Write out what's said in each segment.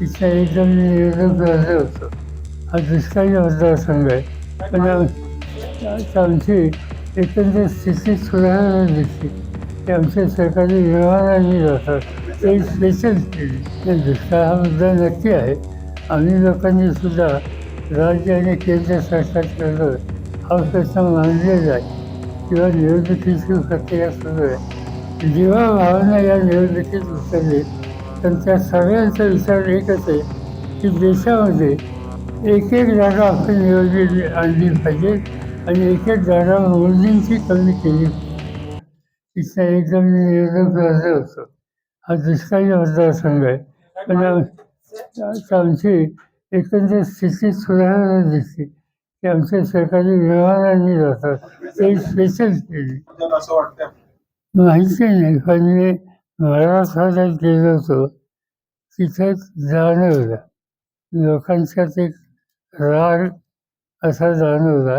तिथला एकदम निवडणूक अर्ज होतो हा दुष्काळी मतदारसंघ आहे. पण आमची एकंदर स्थिती सुधारणा दिसते. की आमच्या सरकारी व्यवहारांनी जातात. ते स्पेशल केली दुष्काळ हा मुद्दा नक्की आहे. आम्ही लोकांनी सुद्धा राज्य आणि केंद्र सरकारकडं हा प्रश्न मानलेला आहे. किंवा निवडणुकीची प्रक्रिया सुरू आहे. जेव्हा भावना या निवडणुकीत उतरली तर त्या सगळ्यांचा विचार एकच आहे की देशामध्ये एक एक जागा आपण निवडली आणली पाहिजे आणि एक एक जागा मोदींची कमी केली पाहिजे. तिथला एकदम निवडणूक अर्ज होतो. हा दुष्काळी मतदारसंघ आहे. पण आम- आमची एकंदर स्थिती सुधारणा दिसते की आमच्या सरकारी व्यवहारांनी जातात. ते स्पेशल केली. माहिती नाही. पण मराठवाड्यात गेलो होतो. तिथं जाणवलं. लोकांच्यात एक राग असा जाणवला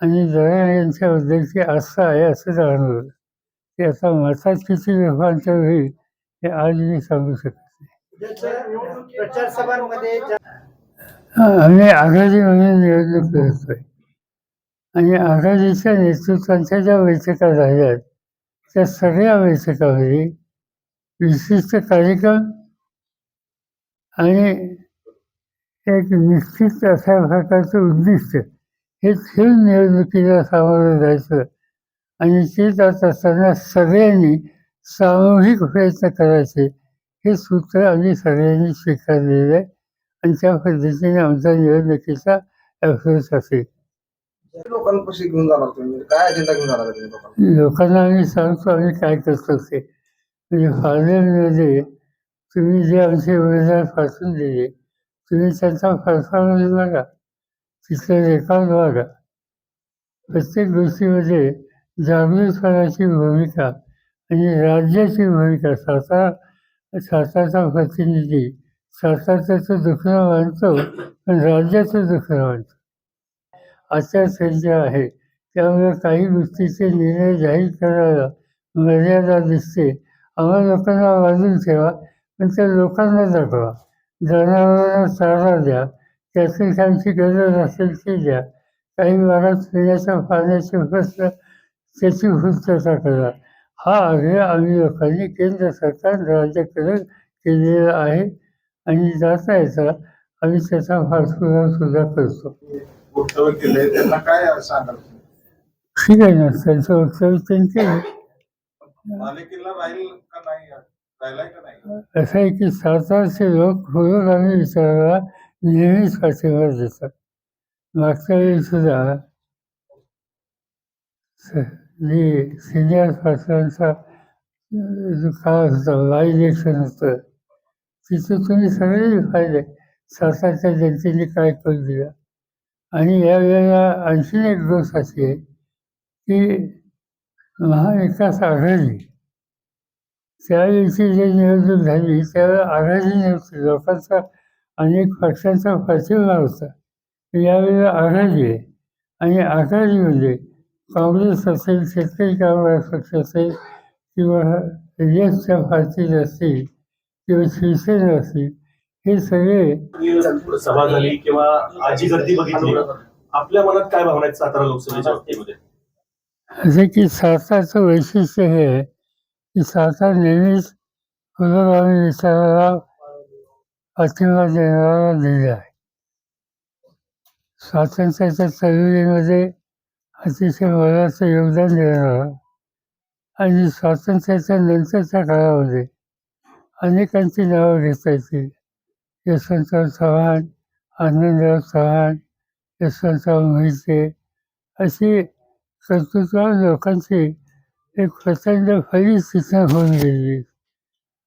आणि जरा यांच्याबद्दलची आस्था आहे असं जाणवलं. ते आता मतात किती लोकांचं होईल हे आज मी सांगू शकत नाही. आम्ही आघाडी म्हणून निवडणूक करतोय आणि आघाडीच्या नेतृत्वांच्या ज्या बैठका झाल्यात त्या सगळ्या बैठकामध्ये विशिष्ट कार्यक्रम आणि एक निश्चित अशा प्रकारचं उद्दिष्ट. हे ठेवून निवडणुकीला सामोरं जायचं आणि ते जात असताना सगळ्यांनी सामूहिक प्रयत्न करायचे. हे सूत्र आम्ही सगळ्यांनी स्वीकारलेलं आहे आणि त्या पद्धतीने आमचा निवडणुकीचा अभ्यास असेल. लोकांपाशी घेऊन जाणार तुम्ही? काय अजेंडा घेऊन जाणार तुम्ही लोकांना? लोकांना आम्ही सांगतो आम्ही काय करतो ते. म्हणजे पार्लमेंटमध्ये तुम्ही जे आमचे उमेदवार पाठवून दिले तुम्ही त्यांचा परफॉर्मन्स बघा तिथलं रेकॉर्ड बघा. प्रत्येक गोष्टीमध्ये जागृतपणाची भूमिका आणि राज्याची भूमिका सातारा सातारचा प्रतिनिधी सातारचं दुखणं मानतो पण राज्याचं दुखणं मानतो. आचारसंहिता आहे त्यामुळे काही गोष्टीचे निर्णय जाहीर करायला मर्यादा दिसते. आम्हा लोकांना बाजून ठेवा पण त्या लोकांना दाखवा. जनावरांना चारा द्या त्यातील त्यांची गरज असेल ती द्या. काही भागात पिण्याच्या पाण्याचे प्रश्न त्याची पूर्तता करा. हा आग्रह आम्ही लोकांनी केंद्र सरकार राज्याकडे केलेला आहे आणि जाता येता आम्ही त्याचा पाठपुरावा सुद्धा करतो? ठीक आहे ना त्यांचं वक्तव्य त्यांचे राहील का नाही राहिलाय का नाही असं आहे की सातारचे लोक पुरोगामी विचाराला नेहमीच पाठिंबा देतात मागच्या वेळी सुद्धा स- जी सिनियर पाटलांचा जो काळ होता बाय इलेक्शन होतं तिथे तुम्ही सगळे फायदे सातारच्या जनतेने काय करून दिलं? आणि यावेळेला आणखीन एक गोष्ट अशी आहे की महाविकास आघाडी त्यावेळीची जी निवडणूक झाली त्यावेळी आघाडी नव्हती लोकांचा अनेक पक्षांचा पाठिंबा होता यावेळेला आघाडी आहे आणि आघाडीमध्ये काँग्रेस असेल शेतकरी कामगार पक्ष असेल किंवा यशच्या पार्टीज असतील किंवा शिवसेना असतील हे सगळे सभा झाली किंवा आजी गर्दी बघितली आपल्या मनात काय भावना आहेत सातारा लोकसभेच्या बाबतीमध्ये असे की सातारचं वैशिष्ट्य हे आहे की सातार नेहमीच पुरोगामी विचाराला पाठिंबा देणारा जिल्हा आहे. स्वातंत्र्याच्या चळवळीमध्ये अतिशय मोलाचं योगदान देणारा आणि स्वातंत्र्याच्या नंतरच्या काळामध्ये अनेकांची नावं घेता येतील. यशवंतराव चव्हाण आनंदराव चव्हाण यशवंतराव मोहिते अशी कर्तृत्व लोकांची एक प्रचंड फळी तिथं होऊन गेली.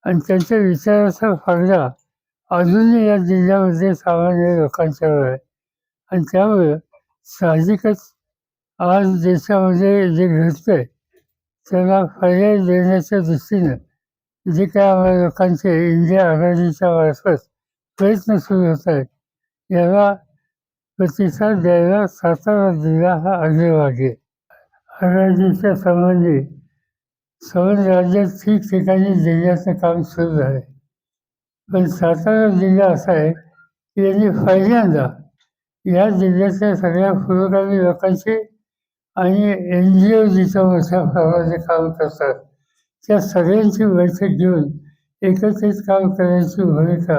आणि त्यांच्या विचाराचा फायदा अजूनही या जिल्ह्यामध्ये सामान्य लोकांच्यावर आहे. आणि त्यामुळे साहजिकच आज देशामध्ये जे घडतंय त्याला पर्याय देण्याच्या दृष्टीनं जे काय आम्हाला लोकांचे इंडिया आघाडीच्या मार्फत प्रयत्न सुरू होत आहेत याला प्रतिसाद द्यायला सातारा जिल्हा हा अग्रभागी आहे. आघाडीच्या संबंधी सर्व राज्यात ठिकठिकाणी जिल्ह्याचं काम सुरू झालं पण सातारा जिल्हा असा आहे की त्यांनी पहिल्यांदा या जिल्ह्यातल्या सगळ्या पुरोगामी लोकांचे आणि एन जी ओ जिथं मोठ्या प्रमाणात काम करतात त्या सगळ्यांची बैठक घेऊन एकत्रित काम करण्याची भूमिका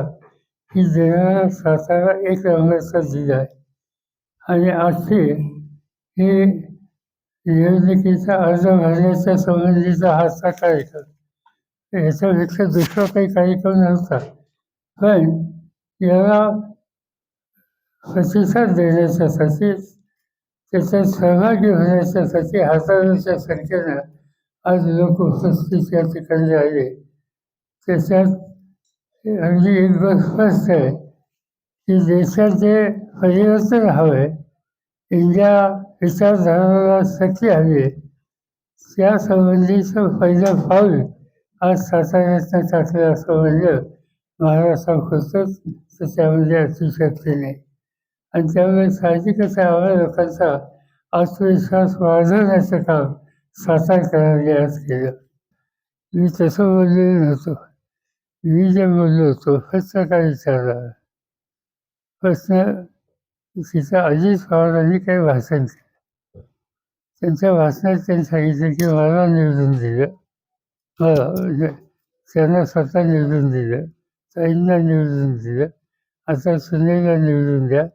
ही देणारा सातारा एक रंगाचा जिल्हा आहे. आणि आजचे हे निवडणुकीचा अर्ज भरण्याच्या संबंधीचा हाचा कार्यक्रम व्यक्त दुसरा काही कार्यक्रम नव्हता. पण याला प्रतिसाद देण्याच्यासाठी त्याच्यात सहभागी होण्याच्यासाठी हजारोच्या संख्येनं आज लोक उपस्थित या ठिकाणी आले. त्याच्यात अगदी एक गोष्ट स्पष्ट आहे की देशात जे परिवर्तन हवं आहे इंडिया विचारधाराला शक्ती हवी. आहे त्या संबंधीचं पहिलं पाऊल आज साताऱ्यातनं टाकलं असं म्हणलं महाराष्ट्रापुरतंच तर त्यामध्ये अतिशक्ती नाही आणि त्यामुळे साहजिकच आम्हाला लोकांचा आत्मविश्वास वाढवण्याचं काम सातारकरांनी आज केलं. मी तसं बोललेलो नव्हतो. मी जे बोललो होतो फक्त काय विचारला. प्रश्न तिथं अजित पवारांनी काही भाषण केलं. त्यांच्या भाषणात त्यांनी सांगितलं की मला निवडून दिलं. मला म्हणजे त्यांना स्वतः निवडून दिलं. ताईंना निवडून दिलं. आता सुनेला निवडून द्या.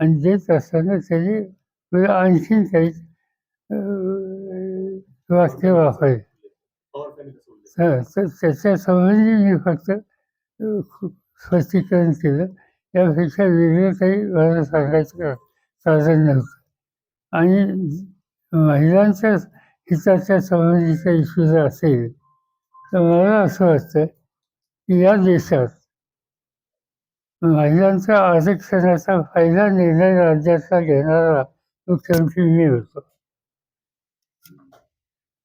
आणि देत असताना त्यांनी मला आणखीन काही वाक्य वापरले. तर त्याच्या संबंधी मी फक्त स्पष्टीकरण केलं. यापेक्षा वेगळं काही मला सांगायचं कारण नव्हतं. आणि महिलांच्या हिताच्या संबंधीचा इश्यू जर असेल तर मला असं वाटतं की या देशात महिलांचा आरक्षणाचा फायदा निर्णय राज्याचा घेणारा मुख्यमंत्री मी होतो.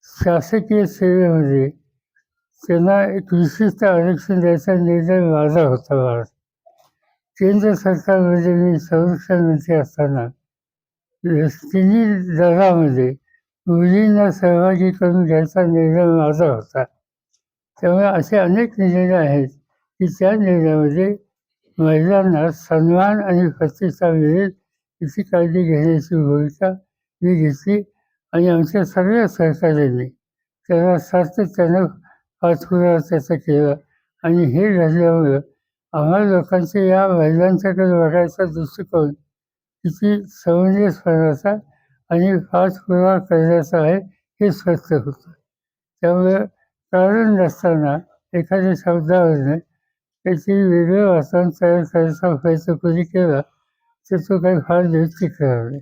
शासकीय सेवेमध्ये त्यांना एक विशिष्ट आरक्षण द्यायचा निर्णय माझा होता. भारत केंद्र सरकारमध्ये मी संरक्षण मंत्री असताना तिन्ही दरामध्ये मुलींना सहभागी करून घ्यायचा निर्णय माझा होता. त्यामुळे असे अनेक निर्णय आहेत की त्या निर्णयामध्ये महिलांना सन्मान आणि प्रतिष्ठा मिळेल याची काळजी घेण्याची भूमिका मी घेतली आणि आमच्या सगळ्या सहकार्यांनी त्याला सातत्यानं पाठपुरावा त्याचा केला आणि हे घडल्यामुळं आम्हाला लोकांचे या महिलांच्याकडे बघायचा दृष्टिकोन किती समंजसपणाचा आणि पाठपुरावा करण्याचा आहे हे स्पष्ट होतं. त्यामुळे कारण नसताना एखाद्या शब्दावरनं त्याची वेगळं वाचन तयार करायचा प्रयत्न कोणी केला तर तो काही फार दिवस टिकणार नाही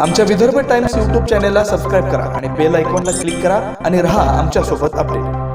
आमच्या विदर्भ टाइम्स यूट्यूब चॅनेलला सबस्क्राईब करा आणि बेल आयकॉनला क्लिक करा आणि राहा आमच्यासोबत अपडेट.